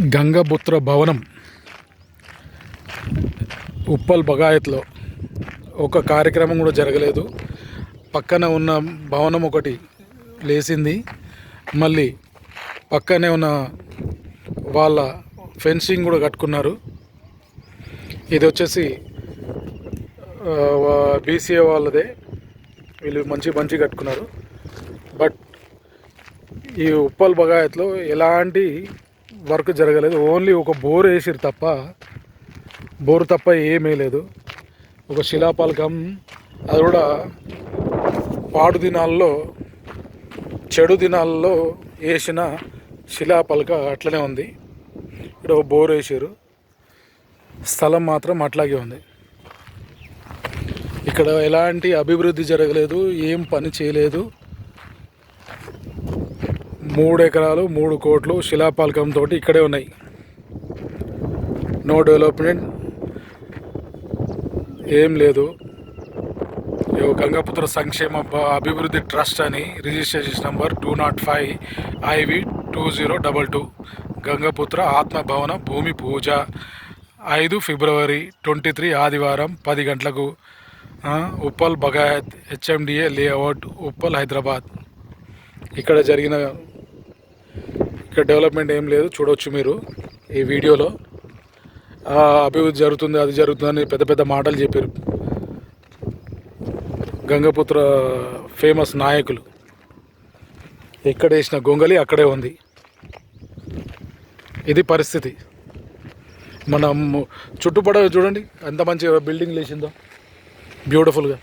గంగపుత్ర భవనం ఉప్పల్ బగాయత్లో ఒక కార్యక్రమం కూడా జరగలేదు. పక్కన ఉన్న భవనం ఒకటి లేచింది మళ్ళీ పక్కనే ఉన్న వాళ్ళ ఫెన్సింగ్ కూడా కట్టుకున్నారు. ఇది వచ్చేసి బీసీఏ వాళ్ళదే. వీళ్ళు మంచి మంచి కట్టుకున్నారు. బట్ ఈ ఉప్పల్ బగాయత్లో ఎలాంటి వర్క్ జరగలేదు. ఓన్లీ ఒక బోర్ వేసిరు తప్ప బోర్ తప్ప ఏమీ లేదు. ఒక శిలాపలకం అది కూడా పాడు దినాల్లో చెడు దినాల్లో వేసిన శిలాపలక అట్లనే ఉంది. ఇక్కడ ఒక బోర్ వేసారు. స్థలం మాత్రం అట్లాగే ఉంది. ఇక్కడ ఎలాంటి అభివృద్ధి జరగలేదు ఏం పని చేయలేదు. మూడు ఎకరాలు మూడు కోట్లు శిలాపాలకంతో ఇక్కడే ఉన్నాయి. నో డెవలప్మెంట్ ఏం లేదు. గంగాపుత్ర సంక్షేమ బ- అభివృద్ధి ట్రస్ట్ అని registration number two not five IV two zero double two. Gangaputra ఆత్మభవన భూమి పూజ. ఐదు ఫిబ్రవరి ట్వంటీ త్రీ ఆదివారం పది గంటలకు ఉప్పల్ బగాయత్ హెచ్ఎండిఏ లేఅవుట్ ఉప్పల్ హైదరాబాద్. ఇక్కడ జరిగిన ఇక్కడ డెవలప్మెంట్ ఏం లేదు చూడవచ్చు మీరు ఈ వీడియోలో. అభివృద్ధి జరుగుతుంది అది జరుగుతుందని పెద్ద పెద్ద మాటలు చెప్పారు. గంగపుత్ర ఫేమస్ నాయకులు. ఎక్కడ వేసిన గొంగలి అక్కడే ఉంది. ఇది పరిస్థితి. మనం చుట్టుపడ చూడండి ఎంత మంచి బిల్డింగ్లు వేసిందో బ్యూటిఫుల్గా